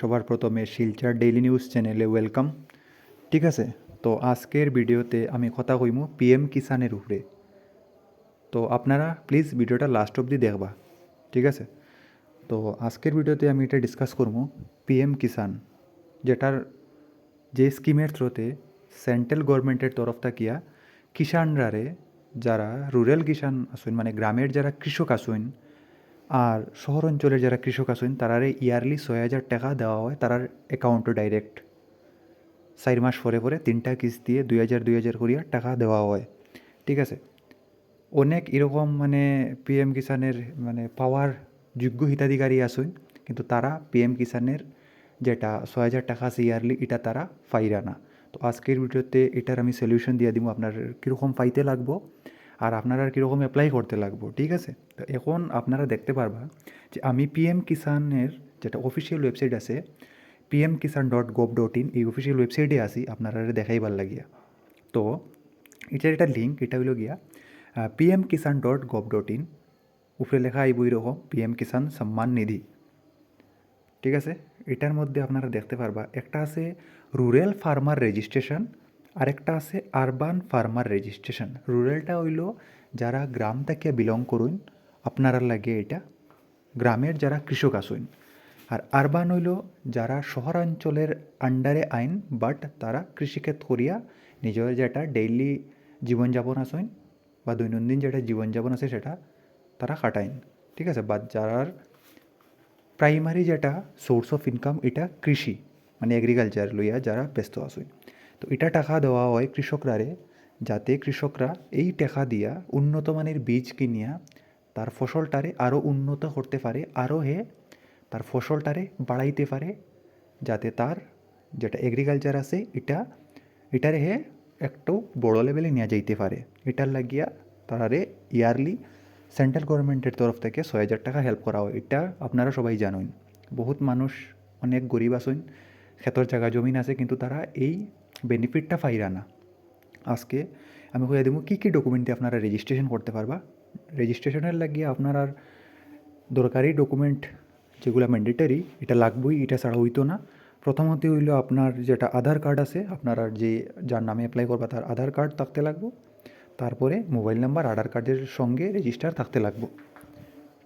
সবার প্রথমে Silchar daily news চ্যানেলে ওয়েলকাম ঠিক আছে, তো আজকের ভিডিওতে আমি কথা কইমু পিএম কিষানের উপরে। তো আপনারা প্লিজ ভিডিওটা লাস্ট অবধি দেখবা। ঠিক আছে, তো আজকের ভিডিওতে আমি এটা ডিসকাস করব পিএম কিষান যেটার যে স্কিমের থ্রুতে সেন্ট্রাল গভর্নমেন্টের তরফ থাকিয়া কিষানরারে যারা রুরাল কিষান আসুন মানে গ্রামের যারা কৃষক আসুন আর শহর অঞ্চলের যারা কৃষক আসুন তারারে ইয়ারলি ছয় হাজার টাকা দেওয়া হয় তারার অ্যাকাউন্টে ডাইরেক্ট। চার মাস পরে পরে তিনটা কিস্তি কিস্তিয়ে দুই হাজার দুই হাজার করিয়া টাকা দেওয়া হয়। ঠিক আছে? অনেক এরকম মানে পিএম কিষানের মানে পাওয়ার যোগ্য হিতাধিকারী আসুন কিন্তু তারা পিএম কিষানের যেটা ছয় হাজার টাকা আছে ইয়ারলি, এটা তারা ফাইরা না। তো আজকের ভিডিওতে এটার আমি সলিউশন দিয়ে দিব, আপনার কীরকম পাইতে লাগবো? আর আপনারা কীরকম অ্যাপ্লাই করতে লাগবো, ঠিক আছে? তো এখন আপনারা দেখতে পারবা যে আমি পিএম কিষানের যেটা অফিসিয়াল ওয়েবসাইট আছে PM Kisan dot gov dot in এই অফিসিয়াল ওয়েবসাইটে আসি আপনারা দেখাইবার লাগিয়া। তো এটার একটা লিঙ্ক এটা হইল গিয়া PM Kisan dot gov dot in উপরে লেখা আইব এরকম পিএম কিষান সম্মান নিধি। ঠিক আছে? এটার মধ্যে আপনারা দেখতে পারবা, একটা আছে রুরাল ফার্মার রেজিস্ট্রেশন আরেকটা আছে আরবান ফার্মার রেজিস্ট্রেশন রুরালটা হইল যারা গ্রাম থেকে বিলং করুন, আপনারা লাগে এটা গ্রামের যারা কৃষক আসুন আর আরবান হইল যারা শহরাঞ্চলের আন্ডারে আইন বাট তারা কৃষিক্ষেত করিয়া নিজের যেটা ডেইলি জীবনযাপন আসুন বা দৈনন্দিন যেটা জীবনযাপন আছে সেটা তারা কাটাইন ঠিক আছে? বা যারার প্রাইমারি যেটা সোর্স অফ ইনকাম এটা কৃষি মানে এগ্রিকালচার লইয়া যারা ব্যস্ত আসুন তো এটা টাকা দেওয়া হয় কৃষকরারে যাতে কৃষকরা এই টাকা দিয়া উন্নত মানের বীজ কিনিয়া তার ফসলটারে আরও উন্নত করতে পারে আরও হে তার ফসলটারে বাড়াইতে পারে, যাতে তার যেটা এগ্রিকালচার আছে এটা, এটারে হে একটু বড় লেভেলে নিয়ে যাইতে পারে। এটার লাগিয়া তারারে ইয়ারলি সেন্ট্রাল গভর্নমেন্টের তরফ থেকে ছয় হাজার টাকা হেল্প করা হয়। এটা আপনারা সবাই জানেন বহুত মানুষ অনেক গরিব আসুন ক্ষেতর জায়গা জমিন আছে, কিন্তু তারা এই বেনিফিটটা পাইরা না আজকে আমি কইয়া দেবো কী কী ডকুমেন্টে আপনারা রেজিস্ট্রেশন করতে পারবা? রেজিস্ট্রেশনের লাগিয়ে আপনার আর দরকারি ডকুমেন্ট যেগুলো ম্যান্ডেটারি এটা লাগবই, এটা ছাড়া হইতো না। প্রথমত হইল আপনার যেটা আধার কার্ড আছে, আপনার আর যে, যার নামে অ্যাপ্লাই করবা তার আধার কার্ড থাকতে লাগবো। তারপরে মোবাইল নাম্বার আধার কার্ডের সঙ্গে রেজিস্টার থাকতে লাগবো।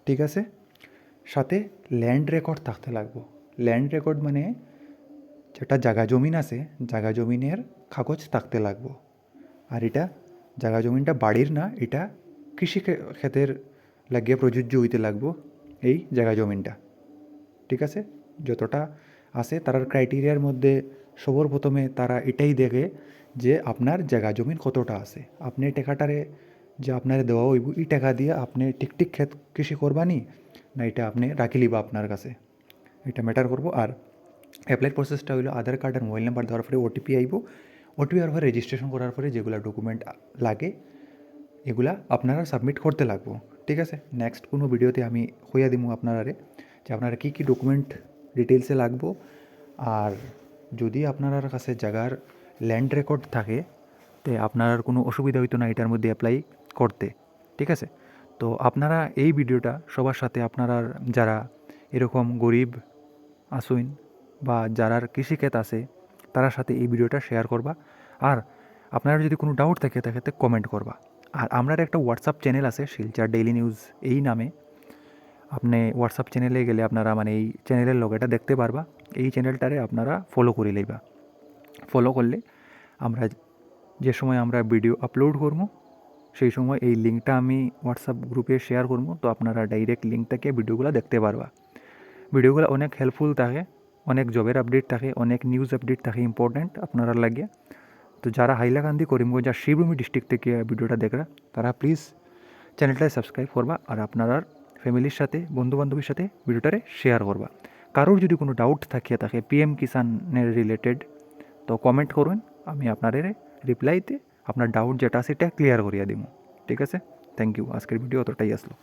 ঠিক আছে? সাথে ল্যান্ড রেকর্ড থাকতে লাগবো। ল্যান্ড রেকর্ড মানে যেটা জায়গা জমিন আছে জায়গা জমিনের কাগজ থাকতে লাগবো। আর এটা জায়গা জমিনটা বাড়ির না, এটা কৃষি ক্ষেতের লাগিয়ে প্রযোজ্য হইতে লাগবো এই জায়গা জমিনটা। ঠিক আছে? যতটা আছে তারার ক্রাইটেরিয়ার মধ্যে সবর প্রথমে তারা এটাই দেখে যে আপনার জায়গা জমিন কতটা আছে। আপনি টাকাটারে যে আপনার দেওয়া হইব, এই টাকা দিয়ে আপনি ঠিক ঠিক ক্ষেত কৃষি করবানি, না এটা আপনি রাখি লিবা আপনার কাছে। এটা ম্যাটার করব। আর অ্যাপ্লাই প্রসেসটা হইল আধার কার্ড আর মোবাইল নাম্বার দেওয়ার পরে ওটিপি আইব। ওটিপি আর পরে রেজিস্ট্রেশন করার পরে যেগুলো ডকুমেন্ট লাগে, এগুলা আপনারা সাবমিট করতে লাগবো। ঠিক আছে? নেক্সট কোনো ভিডিওতে আমি হইয়া দিব আপনারারে, যে আপনারা কী কী ডকুমেন্ট ডিটেলসে লাগবো। আর যদি আপনার কাছে জায়গার ল্যান্ড রেকর্ড থাকে, তে আপনার কোনো অসুবিধা হইতো না এটার মধ্যে অ্যাপ্লাই করতে। ঠিক আছে? তো আপনারা এই ভিডিওটা সবার সাথে আপনারা যারা এরকম গরিব আসুন বা যারার কৃষিক্ষেত আছে, তার সাথে এই ভিডিওটা শেয়ার করবা। আর আপনার যদি কোনো ডাউট থাকে, তাকে কমেন্ট করবা। আর আপনার একটা হোয়াটসঅ্যাপ চ্যানেল আছে, শিলচার ডেইলি নিউজ এই নামে। আপনি হোয়াটসঅ্যাপ চ্যানেলে গেলে আপনারা মানে এই চ্যানেলের লোকেটা দেখতে পারবা। এই চ্যানেলটারে আপনারা ফলো করে লইবা ফলো করলে আমরা যে সময় আমরা ভিডিও আপলোড করব, সেই সময় এই লিঙ্কটা আমি হোয়াটসঅ্যাপ গ্রুপে শেয়ার করব। তো আপনারা ডাইরেক্ট লিঙ্ক থেকে ভিডিওগুলো দেখতে পারবা। ভিডিওগুলো অনেক হেল্পফুল থাকে। অনেক জবের আপডেট থাকে, অনেক নিউজ আপডেট থাকে ইম্পর্ট্যান্ট আপনারা লাগে। তো যারা হাইলাকান্দি, করিমগঞ্জ আর শিবভূমি ডিস্ট্রিক্ট থেকে ভিডিওটা দেখরা, তারা প্লিজ চ্যানেলটায় সাবস্ক্রাইব করবা আর আপনারা ফ্যামিলির সাথে বন্ধু বান্ধবীর সাথে ভিডিওটারে শেয়ার করবা। কারোর যদি কোনো ডাউট থাকিয়ে থাকে পিএম কিষানের রিলেটেড তো কমেন্ট করুন, আমি আপনার রিপ্লাইতে আপনার ডাউট যেটা আছে, এটা ক্লিয়ার করিয়া দিব ঠিক আছে? থ্যাংক ইউ আজকের ভিডিও অতটাই আসলো।